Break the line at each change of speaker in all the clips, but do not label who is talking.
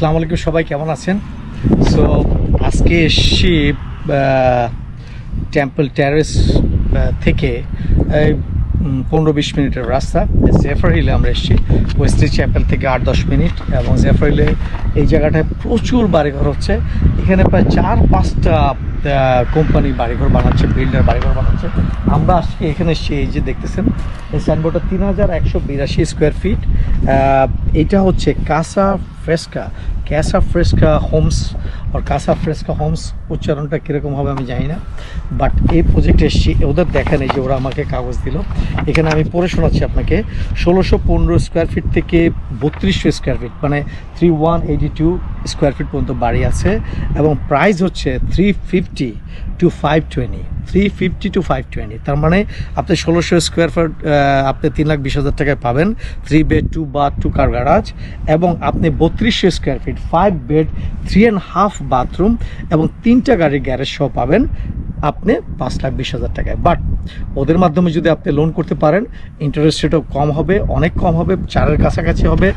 আসসালামু আলাইকুম সবাই কেমন আছেন? সো আজকে এসছি টেম্পল ট্যারেস থেকে পনেরো বিশ মিনিটের রাস্তা। জেফার হিলে আমরা এসেছি। ওয়েস্টলি চ্যাপেল থেকে আট দশ মিনিট এবং জেফার হিলে এই জায়গাটায় প্রচুর বাড়িঘর হচ্ছে। এখানে প্রায় চার পাঁচটা কোম্পানি বাড়িঘর বানাচ্ছে বিল্ডার বাড়িঘর বানাচ্ছে। আমরা আজকে এখানে এসেছি, এই যে দেখতেছেন, এই সাইনবোর্ডটা তিন হাজার একশো বিরাশি স্কোয়ার ফিট এটা হচ্ছে কাসা ফ্রেস্কা ক্যাসা ফ্রেস্কা হোমস আর কাসা ফ্রেস্কা হোমস উচ্চারণটা কীরকম হবে আমি জানি না বাট এই প্রজেক্টে এসেছি, ওদের দেখা নেই যে ওরা আমাকে কাগজ দিল। এখানে আমি পড়ে শোনাচ্ছি আপনাকে, ষোলোশো পনেরো স্কোয়ার ফিট থেকে বত্রিশশো স্কোয়ার ফিট মানে three one eighty two square feet পর্যন্ত বাড়ি আছে, এবং প্রাইস হচ্ছে three fifty two five twenty three fifty two five twenty তার মানে আপনি ষোলোশো স্কোয়ার ফুট আপনি তিন লাখ বিশ হাজার টাকায় পাবেন three bed two bath two car garage এবং আপনি বত্রিশশো square feet five bed three and half bathroom এবং তিনটা গাড়ির গ্যারেজ সহ পাবেন আপনি পাঁচ লাখ বিশ হাজার টাকায়। বাট ওদের মাধ্যমে যদি আপনি লোন করতে পারেন ইন্টারেস্ট রেটও কম হবে, অনেক কম হবে, চারের কাছাকাছি হবে।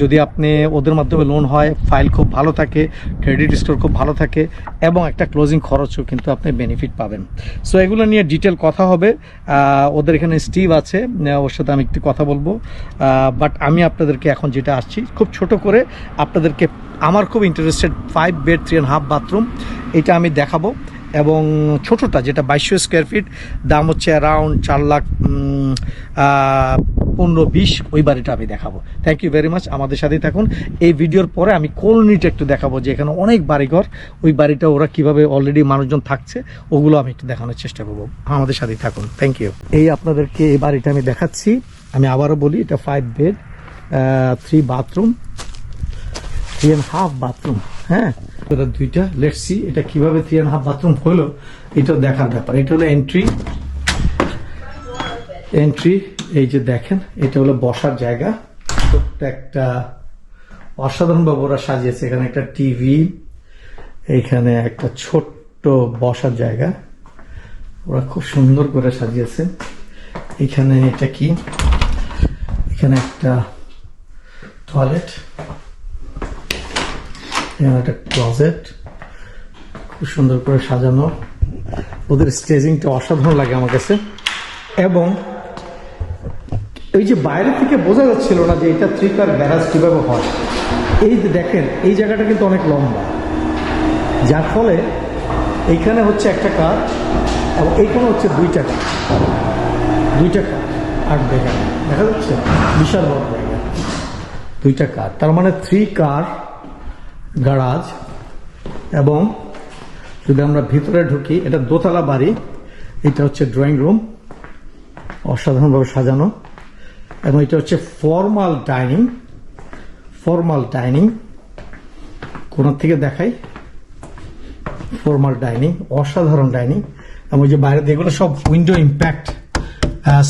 যদি আপনি ওদের মাধ্যমে লোন হয় ফাইল খুব ভালো থাকে ক্রেডিট স্কোর খুব ভালো থাকে, এবং একটা ক্লোজিং খরচও কিন্তু আপনি বেনিফিট পাবেন। সো এগুলো নিয়ে ডিটেল কথা হবে। ওদের এখানে স্টিভ আছে ওর সাথে আমি একটু কথা বলব। বাট আমি আপনাদেরকে এখন যেটা আসছি, খুব ছোট করে আপনাদেরকে, আমার খুব interested five bed three and half bathroom এটা আমি দেখাবো। এবং ছোটটা, যেটা বাইশশো স্কোয়ার ফিট দাম হচ্ছে অ্যারাউন্ড চার লাখ পনেরো বিশ ওই বাড়িটা আমি দেখাবো। থ্যাংক ইউ ভেরি মাচ আমাদের সাথেই থাকুন। এই ভিডিওর পরে আমি কলোনিটা একটু দেখাবো, যে এখানে অনেক বাড়িঘর। ওই বাড়িটা ওরা কীভাবে অলরেডি মানুষজন থাকছে, ওগুলো আমি একটু দেখানোর চেষ্টা করব। আমাদের সাথেই থাকুন। থ্যাংক ইউ এই আপনাদেরকে এই বাড়িটা আমি দেখাচ্ছি। আমি আবারও বলি, এটা five bed three bathroom three and half bathroom হ্যাঁ? এটা দুইটা। লেটসি এটা কীভাবে থ্রি অ্যান্ড হাফ বাথরুম হলো, এটা দেখার ব্যাপার। এটা হলো এন্ট্রি এন্ট্রি এই যে দেখেন, এটা হলো বসার জায়গা। একটা অসাধারণ ওরা সাজিয়েছে। এখানে একটা টিভি এখানে একটা ছোট্ট বসার জায়গা। ওরা খুব সুন্দর করে সাজিয়েছে। এখানে এটা কি? এখানে একটা টয়লেট এখানে একটা ক্লজেট খুব সুন্দর করে সাজানো। ওদের স্টেজিংটা অসাধারণ লাগে আমার কাছে। এবং এই যে বাইরে থেকে বোঝা যাচ্ছিল না যে এটা থ্রি কার গ্যারাজ কীভাবে হয়। এই দেখেন, এই জায়গাটা কিন্তু অনেক লম্বা। যার ফলে এইখানে হচ্ছে একটা কার এবং এইখানে হচ্ছে দুইটা কার দুইটা কার আট জায়গা দেখা যাচ্ছে? বিশাল বড় জায়গা দুইটা কার তার মানে থ্রি কার গারাজ এবং যদি আমরা ভিতরে ঢুকি, এটা দোতলা বাড়ি, এটা হচ্ছে ড্রয়িং রুম অসাধারণভাবে সাজানো, এবং এটা হচ্ছে ফর্মাল ডাইনিং ফর্মাল ডাইনিং কোনার থেকে দেখাই ফর্মাল ডাইনিং অসাধারণ ডাইনিং এবং যে বাইরে এগুলো সব window impact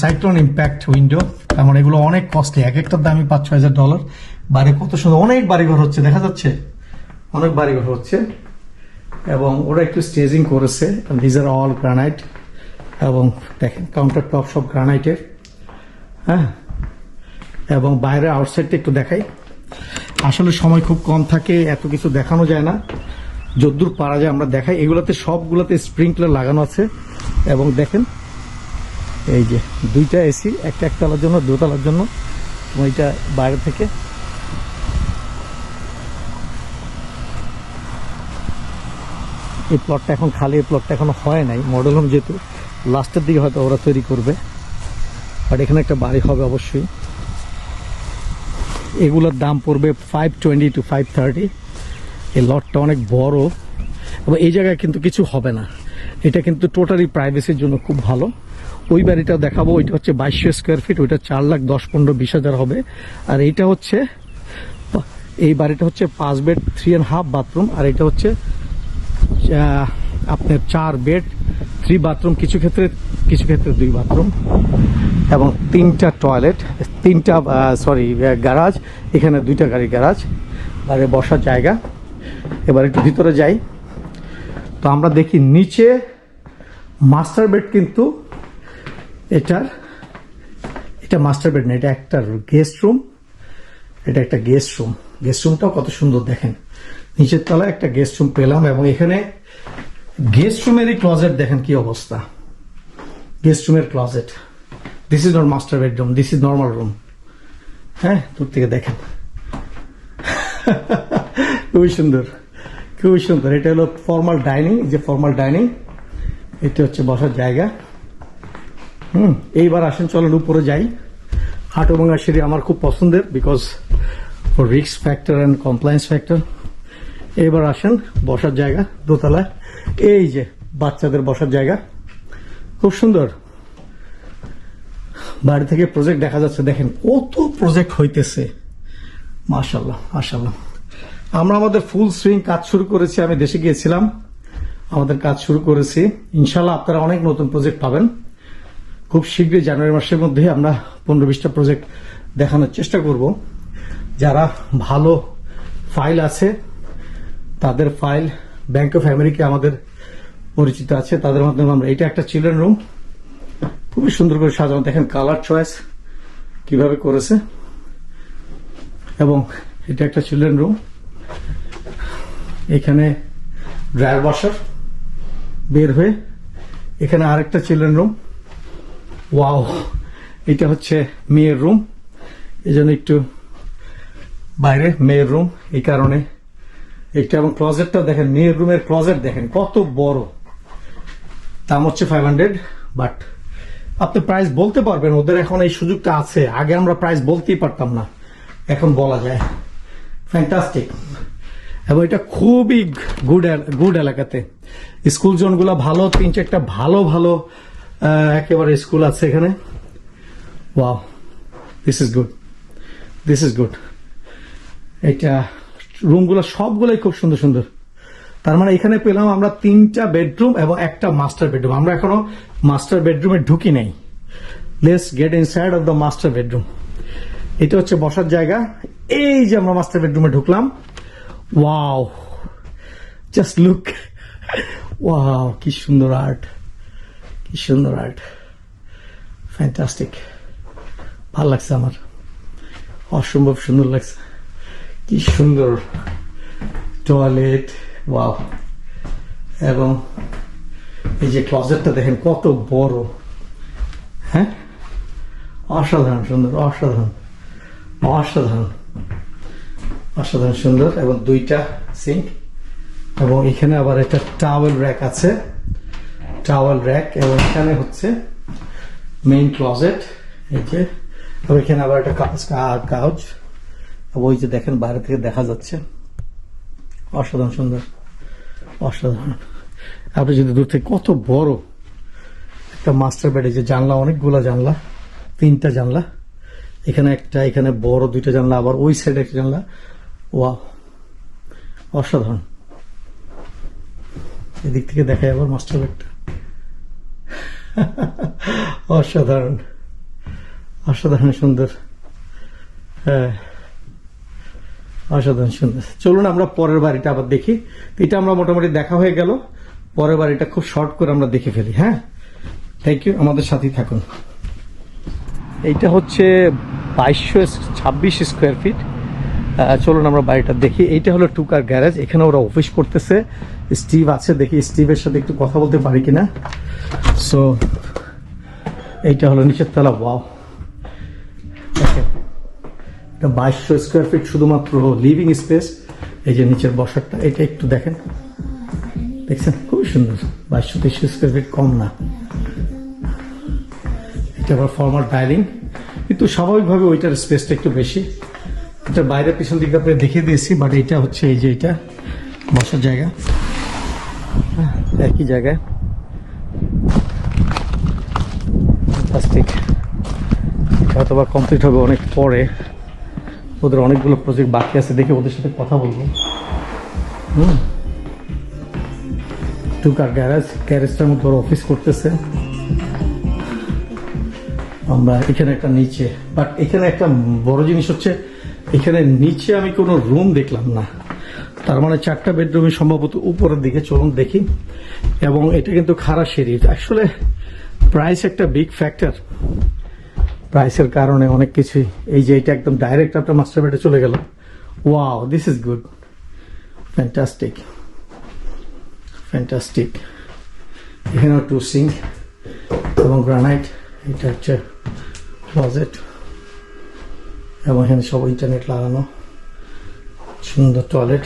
cyclone impact window এমন এগুলো অনেক কস্টলি এক একটার দামই পাঁচ ছ হাজার ডলার বাইরে কত সুন্দর, অনেক বাড়িঘর হচ্ছে, দেখা যাচ্ছে? অনেক বাড়িঘর হচ্ছে, এবং ওরা একটু স্টেজিং করেছে দিজ আর অল গ্রানাইট এবং দেখেন কাউন্টার টপ সব গ্রানাইটের হ্যাঁ? এবং বাইরে আউটসাইডটা একটু দেখাই। আসলে সময় খুব কম থাকে, এত কিছু দেখানো যায় না। যদ্দূর পারা যায় আমরা দেখাই। এগুলোতে সবগুলোতে স্প্রিংকলার লাগানো আছে, এবং দেখেন, এই যে দুইটা এসি, একটা একতলার জন্য, দোতলার জন্য ওইটা বাইরে থেকে এই প্লটটা এখন খালি, এই প্লটটা এখনও হয় নাই। মডেল হোম যেহেতু লাস্টের দিকে হয়তো ওরা তৈরি করবে। বাট এখানে একটা বাড়ি হবে অবশ্যই। এগুলোর দাম পড়বে five twenty two five thirty এই লটটা অনেক বড়। এবং এই জায়গায় কিন্তু কিছু হবে না। এটা কিন্তু টোটালি প্রাইভেসির জন্য খুব ভালো। ওই বাড়িটা দেখাবো। ওইটা হচ্ছে বাইশশো স্কোয়ার ফিট ওইটা চার লাখ দশ, পনেরো, বিশ হাজার হবে। আর এইটা হচ্ছে, এই বাড়িটা হচ্ছে পাঁচ bed three and half bathroom আর এটা হচ্ছে আপনার চার বেড থ্রি বাথরুম কিছু ক্ষেত্রে কিছু ক্ষেত্রে দুই বাথরুম এবং তিনটা টয়লেট তিনটা সরি গ্যারাজ এখানে দুইটা গাড়ি গ্যারাজ বাইরে বসার জায়গা। এবার একটু ভিতরে যাই। তো আমরা দেখি নিচে মাস্টার বেড কিন্তু এটার, এটা মাস্টার বেড না, এটা একটা গেস্ট রুম এটা একটা গেস্ট রুম গেস্ট রুমটাও কত সুন্দর দেখেন। নিচের তলায় একটা গেস্ট রুম পেলাম এবং এখানে গেস্ট রুমের ক্লজেট দেখেন কি অবস্থা। গেস্ট রুমের closet this is not master bedroom this is normal room হ্যাঁ দূর থেকে দেখেন। খুবই সুন্দর খুবই সুন্দর। এটা হলো ফর্মাল ডাইনিং যে ফর্মাল ডাইনিং এটা হচ্ছে বসার জায়গা। হুম, এইবার আসেন, চলেন উপরে যাই। হাঁটু ভাঙা সিঁড়ি আমার খুব পছন্দের বিকজ রিক্স ফ্যাক্টর অ্যান্ড কমপ্লায়েন্স ফ্যাক্টর এবার আসেন বসার জায়গা দোতলায়। এই যে বাচ্চাদের বসার জায়গা। খুব সুন্দর। বাড়ি থেকে প্রজেক্ট দেখা যাচ্ছে, দেখেন কত প্রজেক্ট হইতেছে। মাশাল্লাহ মাশাল্লাহ আমরা আমাদের ফুল সুইং কাজ শুরু করেছি, আমি দেশে গিয়েছিলাম। আমাদের কাজ শুরু করেছি। ইনশাল্লাহ আপনারা অনেক নতুন প্রজেক্ট পাবেন। খুব শীঘ্রই জানুয়ারি মাসের মধ্যে আমরা পনেরো বিশটা প্রজেক্ট দেখানোর চেষ্টা করব। যারা ভালো ফাইল আছে তাদের ফাইল ব্যাংক অফ আমেরিকা আমাদের পরিচিত আছে। তাদের মাধ্যমে আমরা এটা একটা চিলড্রেন রুম খুবই সুন্দর করে সাজানো। দেখেন কালার চয়েস কীভাবে করেছে। এবং এটা একটা চিলড্রেন রুম এখানে ড্রায়ার ওয়াশার বের হয়ে এখানে আরেকটা চিলড্রেন রুম ওয়াও এটা হচ্ছে মেয়ের রুম এই জন্য একটু বাইরে মেয়ের রুম এই কারণে একটা এবং ক্লজেটটা দেখেন মেয়ের রুমের ক্লজেট দেখেন, কত বড়। দাম হচ্ছে ফাইভ হান্ড্রেড বাট আপনি প্রাইস বলতে পারবেন, ওদের এখন এই সুযোগটা আছে। আগে আমরা প্রাইস বলতেই পারতাম না। এখন বলা যায়। ফ্যান্টাস্টিক এবং এটা খুবই গুড গুড এলাকাতে। স্কুল জোনগুলো ভালো, তিন চারটা ভালো ভালো একেবারে স্কুল আছে এখানে। Wow this is good this is good এটা রুমগুলো সবগুলোই খুব সুন্দর সুন্দর। তার মানে এখানে পেলাম আমরা তিনটা বেডরুম এবং একটা মাস্টার বেডরুম। আমরা এখনও মাস্টার বেডরুমে ঢুকি নাই। Let's get inside of the master bedroom এটা হচ্ছে বসার জায়গা। এই যে আমরা মাস্টার বেডরুমে ঢুকলাম। ওয়াও জাস্ট লুক ওয়াও কি সুন্দর আর্ট কি সুন্দর আর্ট ফ্যান্টাস্টিক ভালো লাগছে আমার। অসম্ভব সুন্দর লাগছে। কি সুন্দর টয়লেট ওয়াও এবং এই যে ক্লজেটটা দেখেন, কত বড়। হ্যাঁ? অসাধারণ সুন্দর, অসাধারণ অসাধারণ অসাধারণ সুন্দর। এবং দুইটা সিঙ্ক এবং এখানে আবার একটা টাওয়েল র্যাক আছে। টাওয়েল র্যাক এবং এখানে হচ্ছে মেইন ক্লজেট এই যে। এবং এখানে আবার একটা কাউচ ওই যে দেখেন, বাইরে থেকে দেখা যাচ্ছে। অসাধারণ সুন্দর। অসাধারণ। আপনি যদি দূর থেকে কত বড় একটা মাস্টার বেডে যে জানলা, অনেকগুলো জানলা, তিনটা জানলা, এখানে একটা, এখানে বড় দুইটা জানলা, আবার ওই সাইডে একটা জানলা ওয়া অসাধারণ। এদিক থেকে দেখায় আবার মাস্টার বেডটা। অসাধারণ। অসাধারণ সুন্দর। হ্যাঁ। অসাধারণ সুন্দর চলুন আমরা পরের বাড়িটা আবার দেখি। এটা আমরা মোটামুটি দেখা হয়ে গেল। পরের বাড়িটা খুব শর্ট করে আমরা দেখে ফেলি হ্যাঁ? থ্যাংক ইউ আমাদের সাথেই থাকুন। এইটা হচ্ছে বাইশশো ছাব্বিশ স্কোয়ার ফিট চলুন আমরা বাড়িটা দেখি। এইটা হলো টুকার গ্যারেজ। এখানে ওরা অফিস করতেছে। স্টিভ আছে, দেখি স্টিভের সাথে একটু কথা বলতে পারি কিনা। সো এইটা হলো নিচের তলা ওয়াও দেখেন এটা বাইশশো স্কোয়ার ফিট শুধুমাত্র লিভিং স্পেস এই যে নিচের বসারটা, এটা একটু দেখেন। দেখছেন? খুবই সুন্দর। বাইশশো তেইশশো স্কোয়ার ফিট কম না। এটা আবার ফর্মাল ডাইনিং কিন্তু স্বাভাবিকভাবে ওইটার স্পেসটা একটু বেশি। এটা বাইরে পিছন দিকে আপনি দেখিয়ে দিয়েছি বাট এটা হচ্ছে এই যে এটা বসার জায়গা। একই জায়গায়। হয়তো বা কমপ্লিট হবে অনেক পরে। ওদের অনেকগুলো প্রজেক্ট বাকি আছে, দেখে ওদের সাথে কথা বলব। হুম? টুকার গ্যারেজ গ্যারেজটার মধ্যে ওরা অফিস করতেছে। আমরা এখানে একটা নিচে বাট এখানে একটা বড় জিনিস হচ্ছে, এখানে নিচে আমি কোনো রুম দেখলাম না। তার মানে চারটা বেডরুমে সম্ভবত উপরের দিকে, চলুন দেখি। এবং এটা কিন্তু খারাপ সিঁড়ি। আসলে প্রাইস একটা বিগ ফ্যাক্টর প্রাইসের কারণে অনেক কিছুই। এই যে এটা একদম ডাইরেক্ট আপনার মাস্টার বেডে চলে গেল। Wow, this is good. Fantastic. Fantastic. এখানেও টু সিঙ্ক এবং গ্রানাইট এটা হচ্ছে ক্লজেট এবং এখানে সব ইন্টারনেট লাগানো। সুন্দর টয়লেট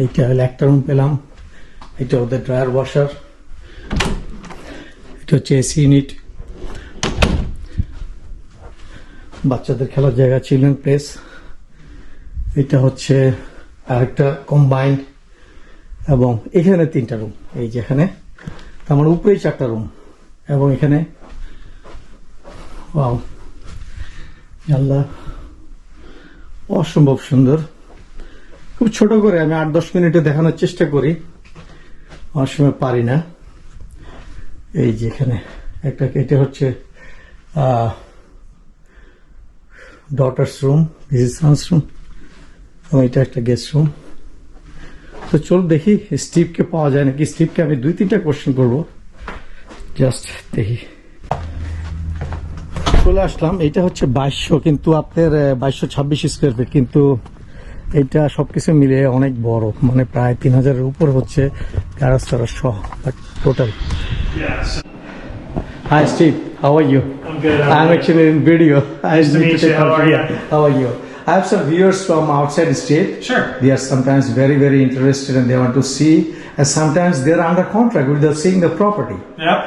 এইটা হলো একটা রুম পেলাম এটা ওদের ড্রায়ার ওয়াশার এটা হচ্ছে এসি ইউনিট বাচ্চাদের খেলার জায়গা চিলড্রেন প্লেস এটা হচ্ছে আরেকটা কম্বাইন্ড এবং এখানে তিনটা রুম এই যেখানে তার মানে উপরেই চারটা রুম এবং এখানে আল্লাহ অসম্ভব সুন্দর। খুব ছোট করে আমি আট দশ মিনিটে দেখানোর চেষ্টা করি। অনেক সময় পারি না। এই যেখানে একটা, এটা হচ্ছে ডটার্স রুম দিস রুম এবং এটা একটা গেস্ট রুম তো চল দেখি স্টিভকে পাওয়া যায় নাকি। স্টিভকে আমি দুই, তিনটা কোশ্চেন করব। জাস্ট দেখি। চলে আসলাম। এটা হচ্ছে বাইশশো, কিন্তু আপনার বাইশশো ছাব্বিশ স্কোয়ার ফিট কিন্তু এটা সবকিছু মিলে অনেক বড় মানে প্রায় তিন হাজারের উপর হচ্ছে গ্যারাজ টারাজ সহ total Hi Steve, how are you?
I'm good.
I'm
you?
actually in video. I
Nice to
take
you. How are you?
How are you? I have some viewers from outside the state.
Sure.
They are sometimes very, very interested and they want to see. And sometimes they're under contract without seeing the property.
Yep.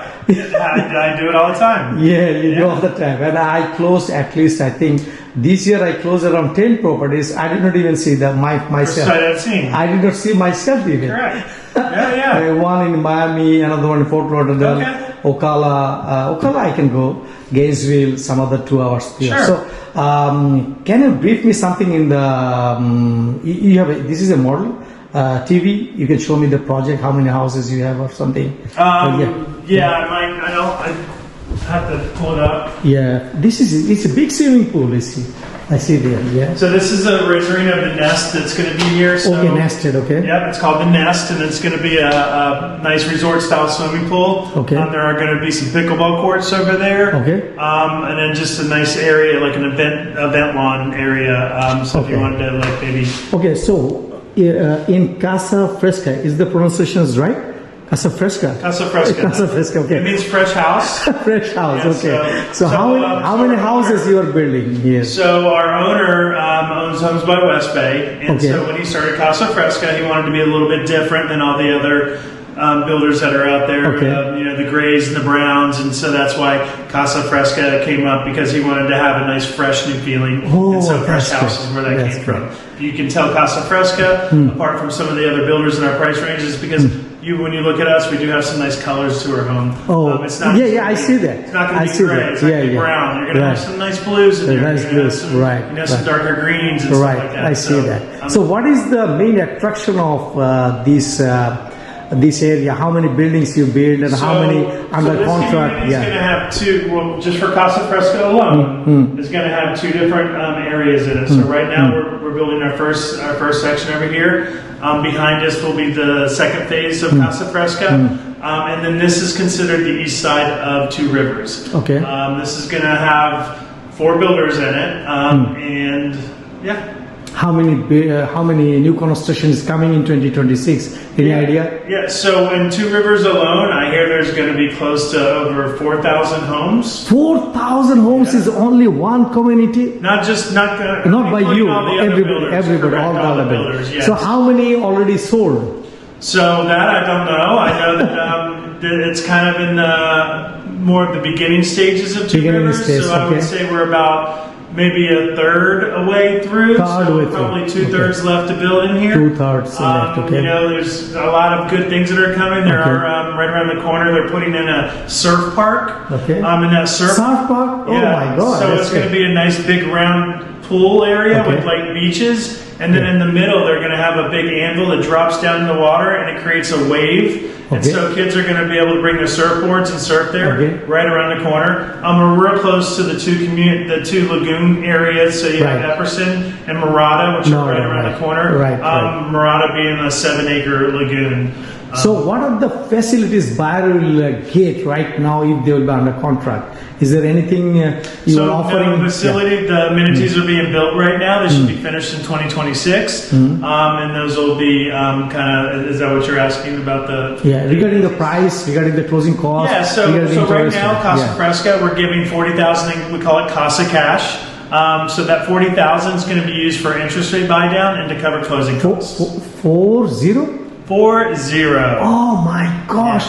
I, I do it all the time.
Yeah, you do all the time. And I closed at least, I think, this year I closed around 10 properties. I did not even see that my, myself.
I've seen.
I did not see myself even.
Correct. Yeah, yeah.
Uh, one in Miami, another one in Fort Lauderdale,
Okay.
Ocala. Uh, Ocala, I can go. Gainesville, some other two hours.
Sure.
So, um, can you brief me something in the? Um, you you have a, this is a model uh, TV. You can show me the project, how many houses you have, or something.
Um,
Uh,
yeah. I might. I don't. I have to pull it up.
yeah. This is it's a big swimming pool. I see. I see there. Yeah.
So this is a rendering of the nest that's going to be here. So,
okay, nested. Okay.
Yep, it's called the Nest, and it's going to be a, a nice resort-style swimming pool.
Okay.
Um, there are going to be some pickleball courts over there.
Okay.
Um, and then just a nice area, like an event event lawn area. Um, so if you
Okay.
wanted to, like, maybe
Okay. So, uh, in Casa Fresca, is the pronunciation right? Casa Fresca.
Casa Fresca.
Casa Fresca. Okay.
It means fresh house.
Fresh house, okay.
so-
So,
so,
how many,
um,
how many houses you are building here?
So our owner um, owns Homes by West Bay, and
Okay.
so when he started Casa Fresca, he wanted to be a little bit different than all the other um, builders that are out there.
Okay.
Um, you know, the grays and the browns, and so that's why Casa Fresca came up because he wanted to have a nice, fresh new feeling.
Oh,
and so fresh house
good.
is where that
That's
came
good.
From. You can tell Casa Fresca apart from some of the other builders in our price ranges because. You, when you look at us, we do have some nice colors to our home.
Oh,
Um, it's not
yeah, yeah, I see that.
It's not going to be gray.
that.
It's not
Yeah,
going to be brown. You're going to have some nice blues in
The
there.
nice blues,
some,
right,
You know, some
right.
darker greens and
Right,
stuff like that.
I see
So,
that.
um,
So, what is the main attraction of uh, this uh, this area? How many buildings you build and how
so-
many
so
under
this
contract?
community is going to
Yeah.
have two. Well, just for Casa Fresca alone, is going to have two different um, areas in it. So right now we're, we're building our first our first section over here. Um, behind us will be the second phase of Casa Fresca, um, and then this is considered the east side of Two Rivers.
Okay.
Um, this is going to have four builders in it, um, and yeah.
How many uh, how many new construction is coming in 2026? Any idea?
Yeah, so in Two Rivers alone, I hear there's going to be close to over 4,000 homes.
Four thousand homes is only one community.
Not just, not
Not by you,
all
everybody, everybody,
correct,
all the builders.
yes.
So how many already sold?
So that I don't know. I know that, um, it's kind of in the more of the beginning stages of Two
Beginning
Rivers. so I would say we're about maybe a third away through.
Third
so
way through,
probably two
okay.
thirds left to build in here.
Two-thirds left,
Um,
okay.
You know, there's a lot of good things that are coming. There
Okay.
are um, right around the corner. They're putting in a surf park.
Okay.
Um, and that surf
Surf park? Oh
yeah.
my God!
So
that's
it's going to be a nice big round pool area
Okay.
with like beaches, and then in the middle they're going to have a big anvil that drops down in the water and it creates a wave. And so kids are going to be able to bring their surfboards and surf there
Okay.
right around the corner. Um, we're real close to the two commun- the two lagoon areas. So you
Right.
have Epperson and Murata, which
No,
are right
no,
around
right.
the corner.
Right,
Um, Um, Murata being a seven acre lagoon.
So what are the facilities buyer will uh, get right now if they will be under contract? Is there anything uh, you
so
are offering?
the facility, the amenities
Mm.
are being built right now. They should be finished in 2026,
Mm.
um, and those will be um, kind of. Is that what you're asking about the?
Yeah, yeah. Regarding the price, regarding the closing cost.
Yeah, so,
regarding
so right
interest,
now, Casa
yeah.
Fresca, we're giving forty thousand. We call it Casa Cash. Um, so that forty thousand is going to be used for interest rate buy down and to cover closing
Four,
costs.
four, four zero.
Four zero.
Oh my gosh,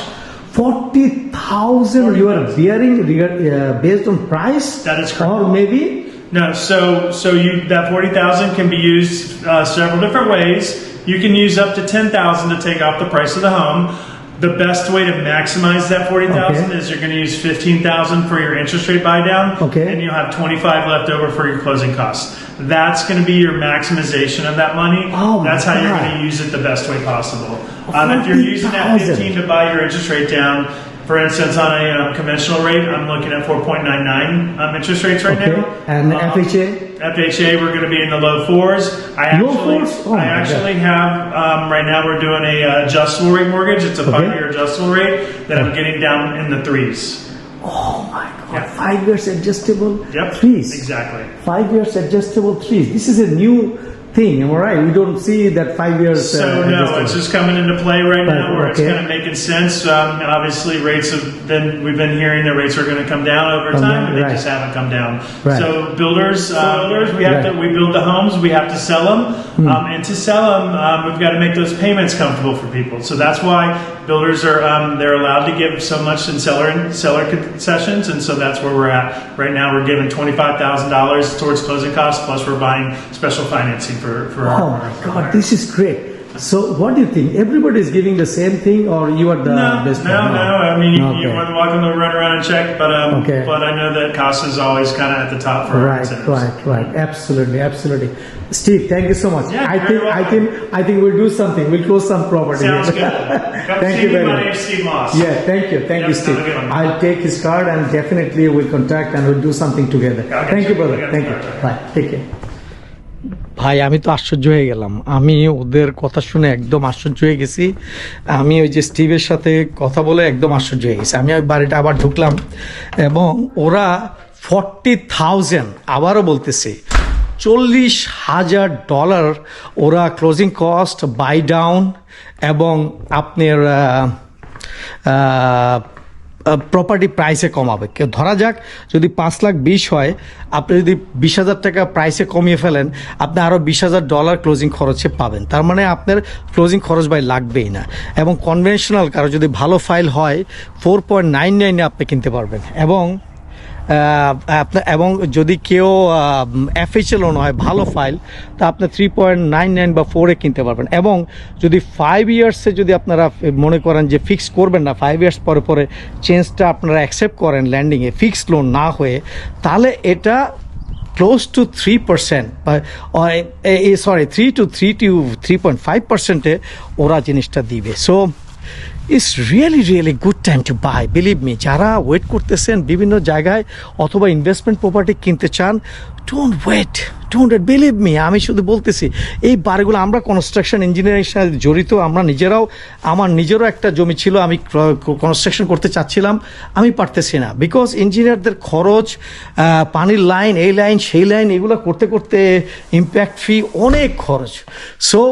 forty thousand you are bearing uh, based on price.
That is correct.
Or maybe
No, so so you that forty thousand can be used uh, several different ways. You can use up to ten thousand to take off the price of the home. The best way to maximize that forty thousand
Okay.
is you're going to use fifteen thousand for your interest rate buy down,
Okay.
and you'll have twenty five left over for your closing costs. That's going to be your maximization of that money.
Oh my
That's how you're
God.
going to use it the best way possible. Um, if you're using that
40,000.
fifteen to buy your interest rate down, for instance, on a uh, conventional rate, I'm looking at four point nine nine um, interest rates right
Okay.
now.
And
Um,
FHA?
FHA, we're going to be in the low fours. I
Low
actually,
fours? Oh
I
my
actually have um, right now. We're doing a uh, adjustable rate mortgage. It's a five-year adjustable rate that I'm getting down in the threes.
oh my god,
Yeah.
five years adjustable
Yep,
trees.
exactly.
Five years adjustable trees. This is a new thing. Am I right? We don't see that five years.
So
uh,
no,
adjustable.
it's just coming into play right now,
Right,
where it's
okay.
kind of making sense. Um, obviously, rates have been. We've been hearing that rates are going to come down over
Come
time,
down,
and they
right.
just haven't come down.
Right.
So builders, uh, builders, we have
Right. Hmm.
to. We build the homes. We have to sell them, um, and to sell them, um, we've got to make those payments comfortable for people. So that's why builders are. Um, they're allowed to give so much in seller seller concessions, and so that's where we're at right now. We're giving twenty five thousand dollars towards closing costs, plus we're buying special financing for for our.
Oh my god, this is great. So what do you think? Everybody is giving the same thing, or you are the
No,
best
no,
one?
no. I mean, you,
Okay.
you're more than welcome to run around and check, but um,
Okay.
but I know that Casa is always kind of at the top for our
Right,
incentives.
right, right. Absolutely, absolutely. Steve, thank you so much.
Yeah,
I
you're
think, I think, I think we'll do something. We'll close some property.
Sounds good. Come
Thank
see
you
me.
very
My
much.
name's Steve Moss.
Yeah, thank you, thank
Yep,
you, Steve.
have a good one.
I'll take his card and definitely we'll contact and we'll do something together.
Okay.
Thank you, brother.
Okay.
Thank you. Bye. Take care. ভাই, আমি তো আশ্চর্য হয়ে গেলাম। আমি ওদের কথা শুনে একদম আশ্চর্য হয়ে গেছি। আমি ওই যে স্টিভের সাথে কথা বলে একদম আশ্চর্য হয়ে গেছি। আমি ওই বাড়িটা আবার ঢুকলাম এবং ওরা ফর্টি থাউজেন্ড আবারও বলতেছি, চল্লিশ হাজার ডলার ওরা ক্লোজিং কস্ট বাই ডাউন এবং আপনার প্রপার্টি প্রাইসে কমাবে। কেউ ধরা যাক, যদি পাঁচ লাখ বিশ হয়, আপনি যদি বিশ হাজার টাকা প্রাইসে কমিয়ে ফেলেন, আপনি আরও বিশ হাজার ডলার ক্লোজিং খরচে পাবেন। তার মানে আপনার ক্লোজিং খরচ ভাই লাগবেই না। এবং কনভেনশনাল কারও যদি ভালো ফাইল হয় ফোর পয়েন্ট নাইন নাইনে আপনি কিনতে পারবেন। এবং এবং যদি কেউ লোন হয়, ভালো ফাইল তা আপনি থ্রি পয়েন্ট নাইন নাইন বা ফোরে কিনতে পারবেন। এবং যদি ফাইভ ইয়ার্সে যদি আপনারা মনে করেন যে ফিক্স করবেন না ফাইভ ইয়ার্স পরে পরে চেঞ্জটা আপনারা অ্যাকসেপ্ট করেন ল্যান্ডিংয়ে ফিক্সড লোন না হয়ে, তাহলে এটা close to three percent sorry three to three to three point five পার্সেন্টে ওরা জিনিসটা দিবে। So it's really really good time to buy believe me যারা ওয়েট করতেছেন বিভিন্ন জায়গায় অথবা ইনভেস্টমেন্ট প্রপার্টি কিনতে চান don't wait don't wait believe me আমি শুধু বলতেছি, এই বাড়িগুলো আমরা কনস্ট্রাকশন ইঞ্জিনিয়ারিং সাথে জড়িত, আমরা নিজেরাও, আমার নিজেরও একটা জমি ছিল, আমি কনস্ট্রাকশন করতে চাচ্ছিলাম, আমি পারতেছি না। বিকজ ইঞ্জিনিয়ারদের খরচ পানির লাইন এই লাইন সেই লাইন এগুলো করতে করতে ইম্প্যাক্ট ফি অনেক খরচ। সো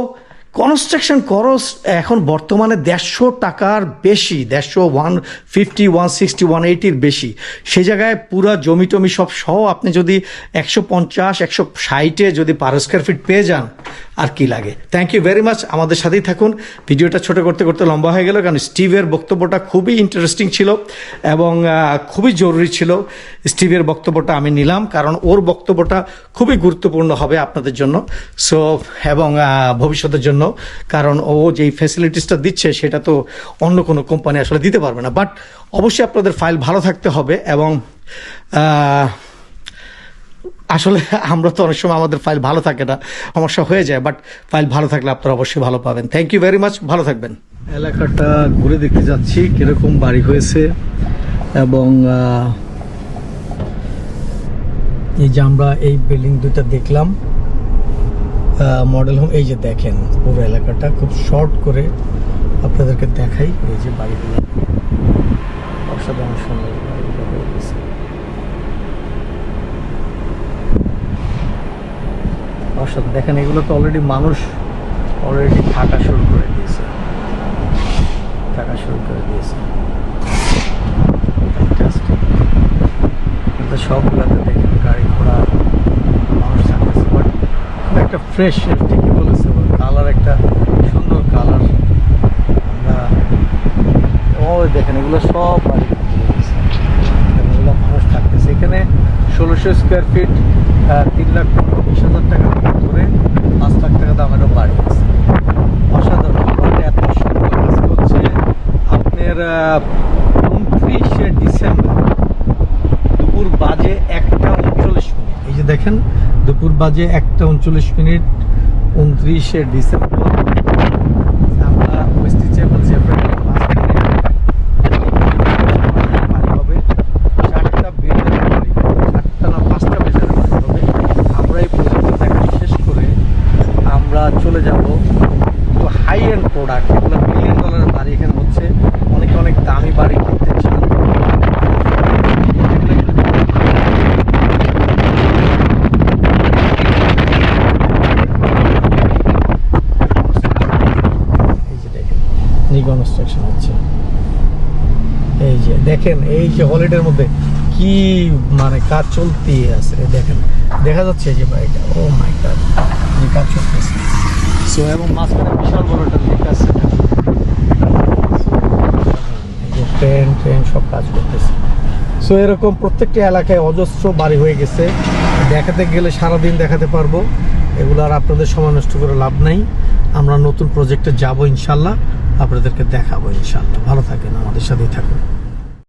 কনস্ট্রাকশন খরচ এখন বর্তমানে দেড়শো টাকার বেশি, দেড়শো one fifty, one sixty, one এইটির বেশি। সে জায়গায় পুরা জমি টমি সব সহ আপনি যদি একশো পঞ্চাশ, একশো ষাটে যদি পার স্কোয়ার ফিট পেয়ে যান আর কি লাগে। থ্যাংক ইউ ভেরি মাচ আমাদের সাথেই থাকুন। ভিডিওটা ছোট করতে করতে লম্বা হয়ে গেল, কারণ স্টিভের বক্তব্যটা খুবই ইন্টারেস্টিং ছিল এবং খুবই জরুরি ছিল। স্টিভের বক্তব্যটা আমি নিলাম, কারণ ওর বক্তব্যটা খুবই গুরুত্বপূর্ণ হবে আপনাদের জন্য সো এবং ভবিষ্যতের জন্য, কারণ ও যেই ফ্যাসিলিটিসটা দিচ্ছে, সেটা তো অন্য কোনো কোম্পানি আসলে দিতে পারবে না। বাট অবশ্যই আপনাদের ফাইল ভালো থাকতে হবে এবং আসলে আমরা তো অনেক সময় আমাদের ফাইল ভালো থাকে না, সমস্যা হয়ে যায় বাট ফাইল ভালো থাকলে আপনারা অবশ্যই ভালো পাবেন। থ্যাংক ইউ ভেরি মাচ ভালো থাকবেন। এলাকাটা ঘুরে দেখতে যাচ্ছি, কীরকম বাড়ি হয়েছে এবং এই যে আমরা এই বিল্ডিং দুইটা দেখলাম মডেল হোম এই যে দেখেন পুরো এলাকাটা, খুব শর্ট করে আপনাদেরকে দেখাই এই যে বাড়িগুলো। অসাধারণ সুন্দর বাড়িগুলো হয়ে গেছে অসাধারণ দেখেন, এগুলো তো অলরেডি মানুষ অলরেডি থাকা শুরু করে দিয়েছে। থাকা শুরু করে দিয়েছে। সবগুলোতে দেখেন, গাড়ি ঘোড়া, মানুষ থাকতেছে। বাট খুব একটা ফ্রেশ ঠিকই বলেছে কালার একটা সুন্দর কালার আমরা, ও, দেখেন, এগুলো সব বাড়ি। এগুলো মানুষ থাকতেছে। এখানে ষোলোশো স্কোয়ার ফিট তিন লাখ বিশ হাজার টাকা থেকে ধরে পাঁচ লাখ টাকা দামেরও বাড়ি আছে অসাধারণ বাট এত সুন্দর আজকে হচ্ছে আপনার উনত্রিশে ডিসেম্বর দুপুর বাজে একটা উনচল্লিশ মিনিট এই যে দেখেন দুপুর বাজে একটা উনচল্লিশ মিনিট উনত্রিশে ডিসেম্বর আমরা ওয়েস্টি চ্যাপেল জেফ্রাইলের মাঝখানে বাড়ি হবে চারটা বিল্ডিং বাড়ি হবে চারটা না পাঁচটা বেজারের বাড়ি হবে আমরা এই প্রজেক্ট দেখা শেষ করে আমরা চলে যাব তো হাই এন্ড প্রোডাক্ট এগুলো মিলিয়ন ডলারের বাড়ি এখানে হচ্ছে অনেকে অনেক দামি বাড়ি কিনতে চান এই যে দেখেন নি কনস্ট্রাকশন হচ্ছে। এই যে, দেখেন, এই যে হলিডের মধ্যে কি মানে কাজ চলতে আছে দেখেন। দেখা যাচ্ছে যে বাড়িটা ও মাই গড যে কাজ চলতেছে। সো এবং মাঝখানে বিশাল বড় একটা লেক আছে। ট্রেন ট্রেন সব কাজ করতেছে। সো এরকম প্রত্যেকটা এলাকায় অজস্র বাড়ি হয়ে গেছে। দেখাতে গেলে সারাদিন দেখাতে পারব। এগুলো আর আপনাদের সময় নষ্ট করে লাভ নাই। আমরা নতুন প্রজেক্টে যাব ইনশাল্লাহ। আপনাদেরকে দেখাবো ইনশাল্লাহ ভালো থাকেন আমাদের সাথেই থাকুন।